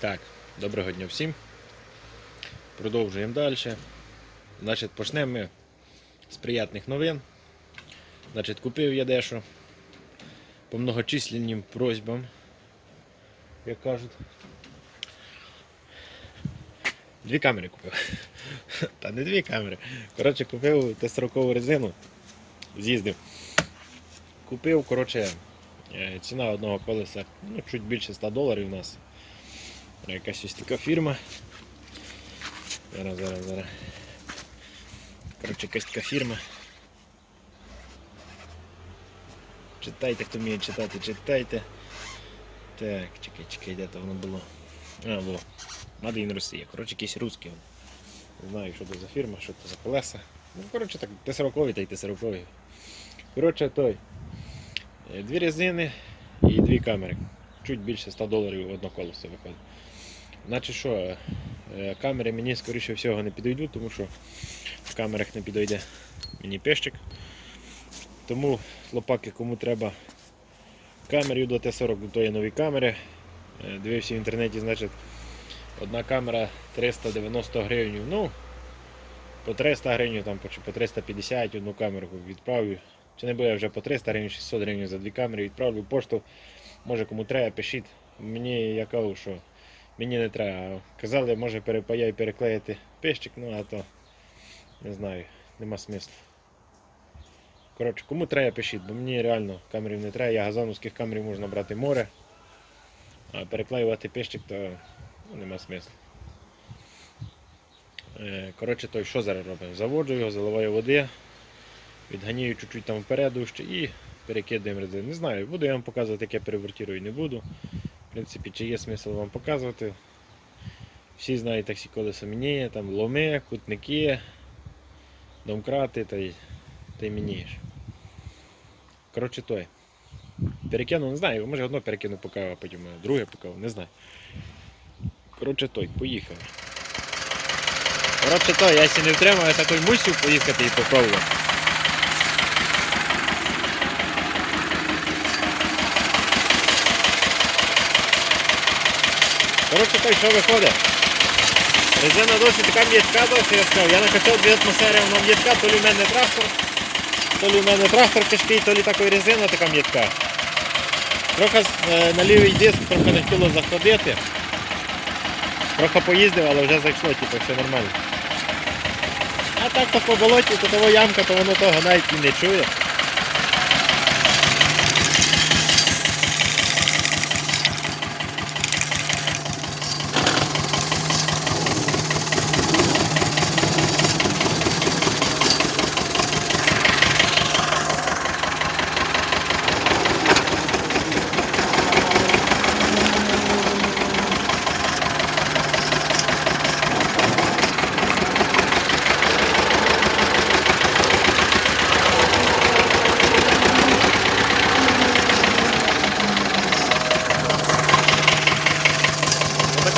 Так, доброго дня всім. Продовжуємо далі. Значить, почнемо ми з приятних новин. Значить, купив я дещо по многочисленним просьбам, як кажуть. Дві камери купив. Та не дві камери. Коротше, купив Т-40 резину, з'їздив. Купив, коротше, е, ціна одного колеса ну, чуть більше 100 доларів у нас. Якась ось така фірма. Зараз, зараз, зараз. Коротше, якась така фірма. Читайте, хто вміє читати, читайте. Так, чекай, чекай, де то воно було. А, було. Made in Росія. Коротше, якийсь русський. Не знаю, що це за фірма, що це за колеса. Ну, коротше, так, Т-40 та й Т-40. Коротше, той. е, Дві резини і дві камери. Чуть більше 100 доларів одно колесо виходить. Значить що, е, камери мені скоріше всього не підійдуть, тому що в камерах не підійде мені пещик. Тому хлопаки, кому треба камерів до Т-40 до тої нові камери. е, Дивився в інтернеті, значить, одна камера 390 гривень. Ну, по 300 гривень, там, по 350 одну камеру відправлю. Чи не буде вже по 300 гривень, 600 гривень за дві камери відправлю пошту. Може кому треба, пишіть. Мені я кажу, що мені не треба. Казали, може перепаяй переклеїти пещик, ну а то не знаю, нема смислу. Коротше, кому треба, пишіть, бо мені реально камерів не треба. Я газановських камерів можна брати море. А переклеювати пещик, то ну, нема смислу. Е, Коротше, той що зараз робимо? Заводжу його, заливаю води, відганію чуть-чуть там впереду ще і перекидаємо резину. Не знаю, буду я вам показувати, як я перевертірую, не буду. В принципі, чи є смисл вам показувати. Всі знають таксі колеса мініє, там ломи, кутники, домкрати та й, та й мінієш. Коротше той. Перекину, не знаю, може одно перекину поки, а потім друге поки, не знаю. Коротше той, поїхав. Коротше той, я ще не втримав, я такий мусив поїхати і попробувати. Коротше той, що виходить? Резина досить така м'ячка досить, я сказав. Я накачав дві атмосфери, вона м'ячка, то лі в мене трактор, то лі в мене трактор тяжкий, то лі така резина така м'ячка. Трохи е, на лівий диск трохи не хотіло заходити. Трохи поїздив, але вже зайшло, типу, все нормально. А так то по болоті, то того ямка, то воно того навіть і не чує.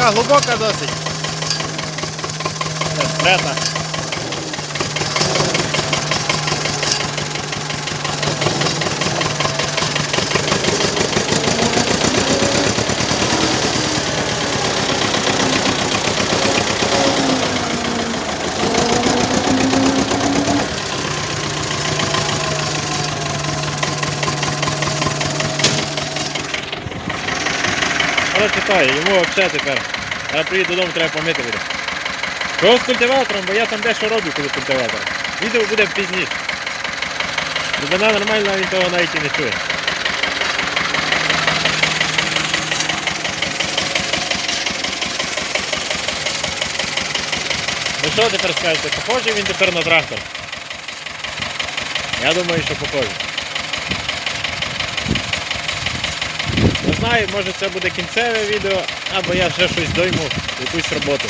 Ну, Така глибока досить. Трета. Коротше той, йому взагалі тепер. Я приїду додому, треба помити буде. Що з культиватором, бо я там дещо роблю, коли культиватором. Відео буде пізніше. Глибина нормальна, він того навіть і не чує. Ну що тепер скажете, похожий він тепер на трактор? Я думаю, що похожий. Знаю, може це буде кінцеве відео, або я ще щось дойму, якусь роботу.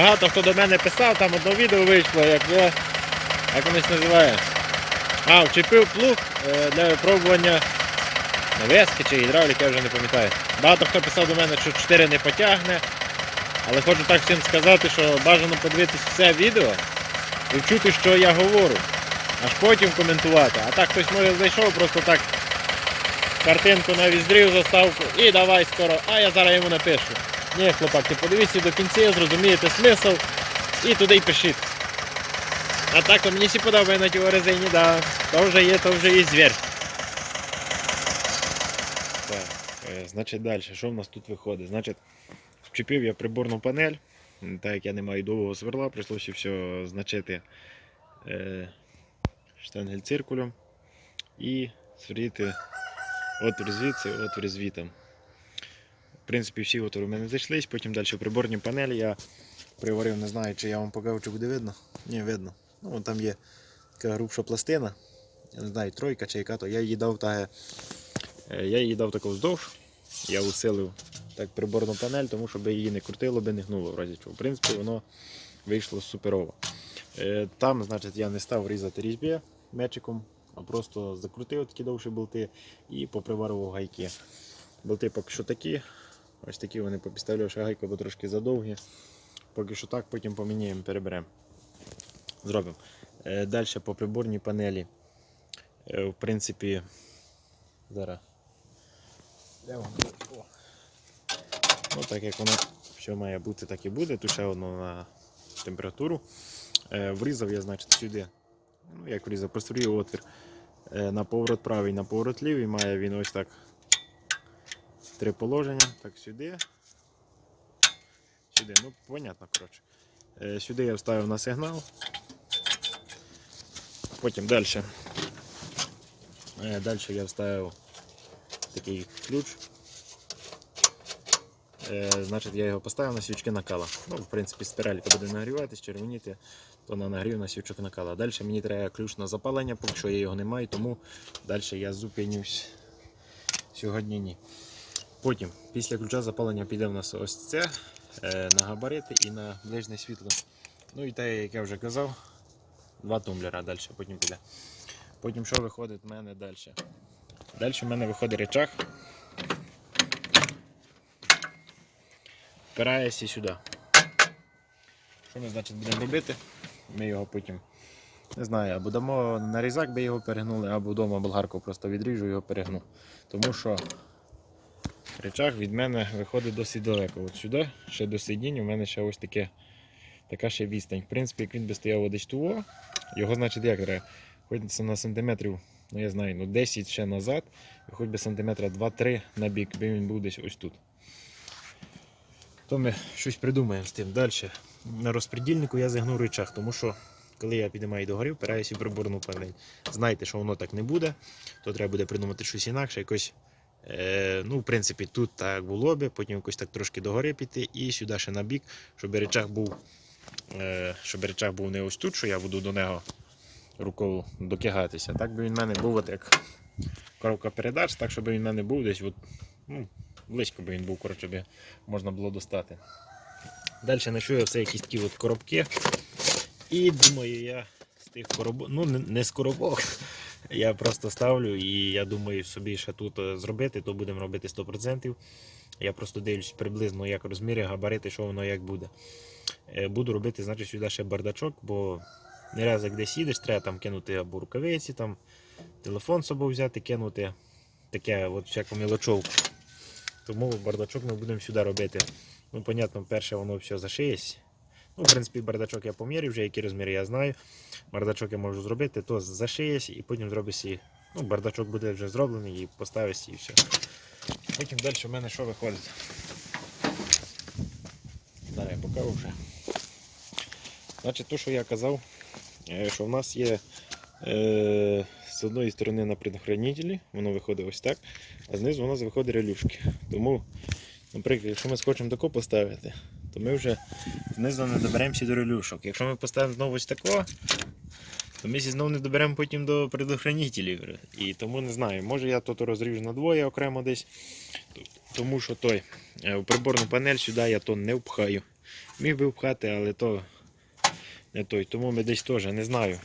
Багато хто до мене писав, там одне відео вийшло, як я як воно називає. А, вчепив плуг е, для випробування навески чи гідравліки, я вже не пам'ятаю. Багато хто писав до мене, що 4 не потягне. Але хочу так всім сказати, що бажано подивитись все відео і вчути, що я говорю. Аж потім коментувати. А так хтось може зайшов, просто так картинку навіть зрів заставку і давай скоро, а я зараз йому напишу. Ні, хлопак, ти подивіться до кінця, зрозумієте смисл і туди й пишіть. А так то мені всі подобає на тій резині, да. То вже є, то вже є звір. Так, е, значить далі, що в нас тут виходить? Значить, вчепив я приборну панель. Так як я не маю довгого сверла, прийшлося все значити е, штангель циркулем і сверлити отвір звідси, отвір звітом. Принципі, всі отвори в мене зайшлись, потім далі приборні панелі я приварив, не знаю, чи я вам покажу, чи буде видно. Ні, видно. Ну, там є така грубша пластина. Я не знаю, тройка чи яка то. Я її дав так, е, я її дав таку вздовж. Я усилив так приборну панель, тому щоб її не крутило би, не гнуло в разі чого. В принципі, воно вийшло суперово. Е, Там, значить, я не став різати різьбі мечиком, а просто закрутив такі довші болти і поприварував гайки. Болти поки що такі. Ось такі вони попідставляв ще гайку, бо трошки задовгі. Поки що так, потім поміняємо, переберемо. Зробимо. Е, Далі по приборній панелі. Е, В принципі, зараз. Ну, так як воно все має бути, так і буде. Тут ще воно на температуру. Е, Врізав я, значить, сюди. Ну, як врізав, прострілив отвір на поворот правий, на поворот лівий. Має він ось так три положення. Так, сюди. Сюди, ну, понятно, коротше. Е, Сюди я вставив на сигнал. Потім далі. Далі я вставив такий ключ. Е, Значить, я його поставив на свічки накала. Ну, в принципі, спіралька буде нагріватись, червоніти, то на нагрів на свічок накала. Далі мені треба ключ на запалення, поки що я його не маю, тому далі я зупинюсь сьогодні ні. Потім, після ключа запалення піде в нас ось це е, на габарити і на ближнє світло. Ну і те, як я вже казав, два тумблера далі потім піде. Потім що виходить в мене далі? Далі в мене виходить речах. Впирається сюди. Що ми значить будемо робити? Ми його потім, не знаю, або дамо на різак, би його перегнули, або вдома болгарку просто відріжу і його перегну. Тому що речах від мене виходить досить далеко. От сюди, ще до сидіння, у мене ще ось таке, така ще відстань. В принципі, як він би стояв десь туго, його значить як треба. Хоч на сантиметрів, ну я знаю, ну 10 ще назад, і хоч би сантиметра 2-3 на бік, би він був десь ось тут. То ми щось придумаємо з тим. Далі. На розпредільнику я загнув рычаг, тому що коли я піднімаю догорів, впираюся в приборну панель. Знайте, що воно так не буде, то треба буде придумати щось інакше, якось. Е, ну, в принципі, тут так було би, потім якось так трошки догори піти і сюди ще на бік, щоб речах був, е, щоб речах був не ось тут, що я буду до нього рукою докигатися. Так би він в мене був от як коробка передач, так щоб він в мене був десь от, ну, близько би він був, коротше, можна було достати. Далі я все якісь такі от коробки. І думаю, я з тих коробок, ну не з коробок, я просто ставлю і я думаю собі ще тут е, зробити, то будемо робити 100%. Я просто дивлюсь приблизно, як розміри, габарити, що воно як буде. Е, Буду робити, значить, сюди ще бардачок, бо не раз як десь їдеш, треба там кинути або рукавиці, там, телефон з собою взяти, кинути. Таке от всяку мілочовку. Тому бардачок ми будемо сюди робити. Ну, понятно, перше воно все зашиється. Ну, в принципі, бардачок я поміряв, вже які розміри я знаю. Бардачок я можу зробити, то зашиється і потім зробиться. і- Ну, бардачок буде вже зроблений і поставиться і все. Потім далі в мене що виходить. Зараз я покажу вже. Значить, то, що я казав, е, що в нас є е, з одної сторони на предохранителі, воно виходить ось так, а знизу у нас виходить релюшки. Тому, наприклад, якщо ми схочемо тако поставити, то ми вже знизу не доберемося до релюшок. Якщо ми поставимо знову ось тако, то ми зі знову не доберемо потім до предохранителів. І тому не знаю, може я тут розріжу на двоє окремо десь. Тому що той е, в приборну панель сюди я то не впхаю. Міг би впхати, але то не той. Тому ми десь теж не знаю.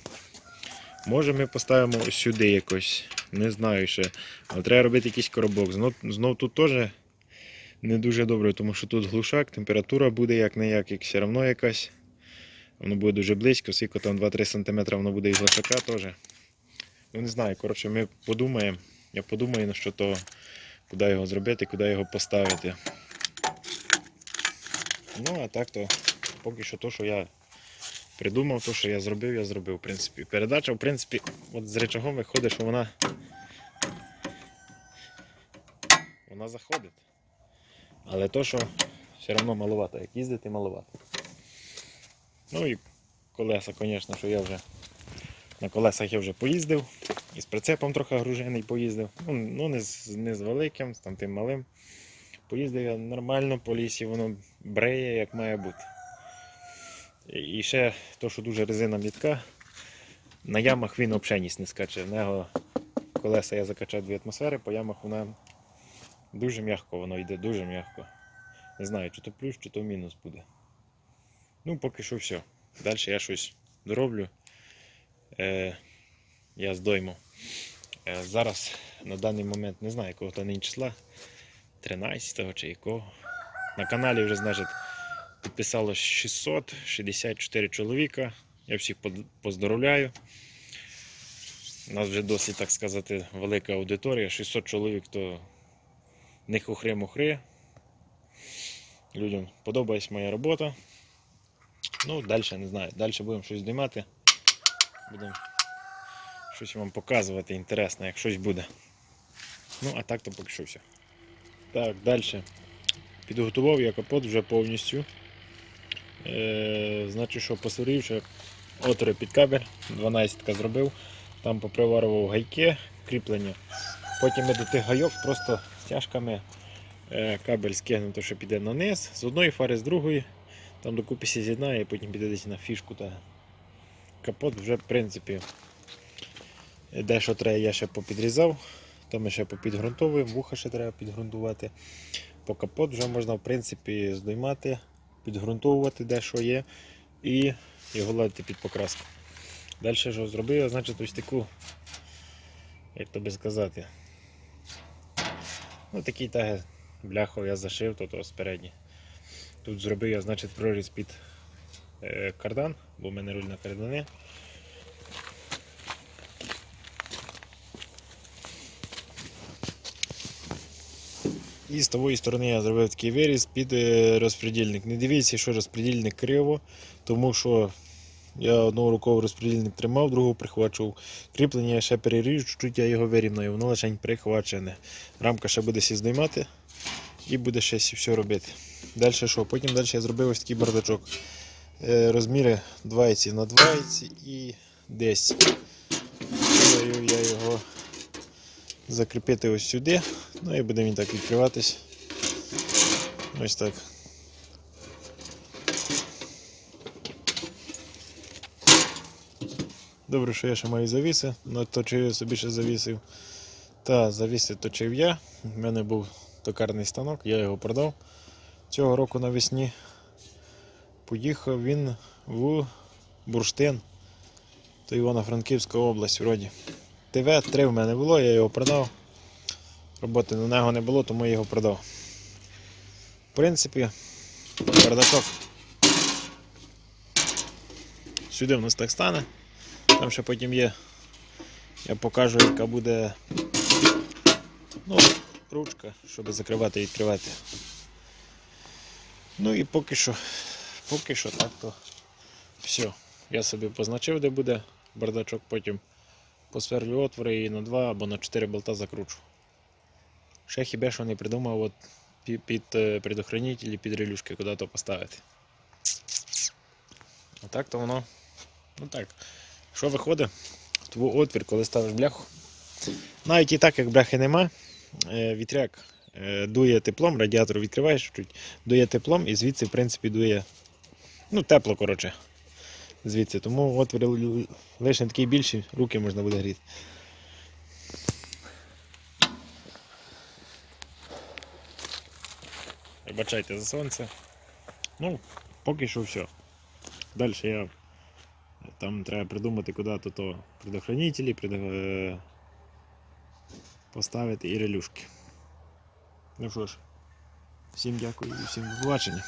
Може ми поставимо сюди якось. Не знаю ще. Але треба робити якийсь коробок. Знов, знов тут теж не дуже добре, тому що тут глушак, температура буде як не як, як все одно якась. Воно буде дуже близько, скільки там 2-3 см воно буде із глушака теж. Ну не знаю, коротше, ми подумаємо. Я подумаю, на що то, куди його зробити, куди його поставити. Ну, а так то поки що то, що я придумав, то, що я зробив, я зробив, в принципі. Передача, в принципі, от з речагом виходить, що вона. Вона заходить. Але то, що все одно маловато, як їздити, маловато. Ну і колеса, звісно, що я вже на колесах я вже поїздив. І з прицепом трохи гружений поїздив. Ну, ну не, з, не з великим, з там тим малим. Поїздив я нормально по лісі, воно бреє, як має бути. І ще то, що дуже резина мітка, на ямах він взагалі не скаче. В нього колеса я закачав дві атмосфери, по ямах вона дуже м'яко воно йде, дуже м'яко. Не знаю, чи то плюс, чи то мінус буде. Ну, поки що все. Далі я щось дороблю. Е, я здойму. Е, зараз на даний момент не знаю, якого то нині числа. 13 чи якого. На каналі вже, значить, підписалось 664 чоловіка. Я всіх поздоровляю. У нас вже досить, так сказати, велика аудиторія. 600 чоловік то не хухри-мухри. Людям подобається моя робота. Ну, далі не знаю. Далі будемо щось знімати. Будемо щось вам показувати інтересне, як щось буде. Ну, а так то поки що все. Так, далі. Підготував я капот вже повністю. Е, значить, що посваривши отвори під кабель, 12 зробив, там поприварував гайки, кріплення. Потім я до тих гайок просто стяжками е, кабель скигнуто, що піде на низ, з одної фари, з другої. Там докупи з'єднає, і потім піде десь на фішку. Та капот вже в принципі дещо треба я ще попідрізав. Там ми ще попідґрунтовуємо, вуха ще треба підґрунтувати. По капот вже можна в принципі здоймати, підґрунтовувати де що є і його ладити під покраску. Далі що зробив, значить ось таку, як то би сказати, ну такий так бляху я зашив тут спереді. Тут зробив я значить проріз під е, кардан, бо в мене руль на кардани. І з тої сторони я зробив такий виріз під е, розпредільник. Не дивіться, що розпредільник криво, тому що я одного рукою розпредільник тримав, другу прихвачував. Кріплення я ще переріжу, чуть я його вирівнаю, воно лише прихвачене. Рамка ще буде сі знімати і буде ще все робити. Далі що? Потім далі я зробив ось такий бардачок. Е, Розміри 20 на 20 і 10. Хотів я його закріпити ось сюди. Ну і буде він так відкриватись. Ось так. Добре, що я ще маю завіси, ну точив я собі ще завісив. Та завіси точив я. У мене був токарний станок, я його продав. Цього року навесні поїхав він в Бурштин. То Івано-Франківська область вроді. ТВ-3 в мене було, я його продав. Роботи на нього не було, тому я його продав. В принципі, бардачок сюди в нас так стане. Там ще потім є. Я покажу, яка буде ну, ручка, щоб закривати і відкривати. Ну і поки що, поки що так то все. Я собі позначив, де буде бардачок, потім посверлю отвори і на 2 або на 4 болта закручу. Ще хіба що не придумав от під, е, предохранителі, під релюшки, куди то поставити. А так то воно. Ну так. Що виходить? Твій отвір, коли ставиш бляху. Навіть і так, як бляхи нема, е, вітряк е, дує теплом, радіатор відкриваєш чуть, дує теплом і звідси, в принципі, дує. Ну, тепло, коротше. Звідси. Тому отвір лише такий більший, руки можна буде гріти. Вибачайте за сонце. Ну, поки що все. Далі я Там треба придумати, куди то, то предохранителі, предо... е, поставити і релюшки. Ну що ж, всім дякую і всім до побачення.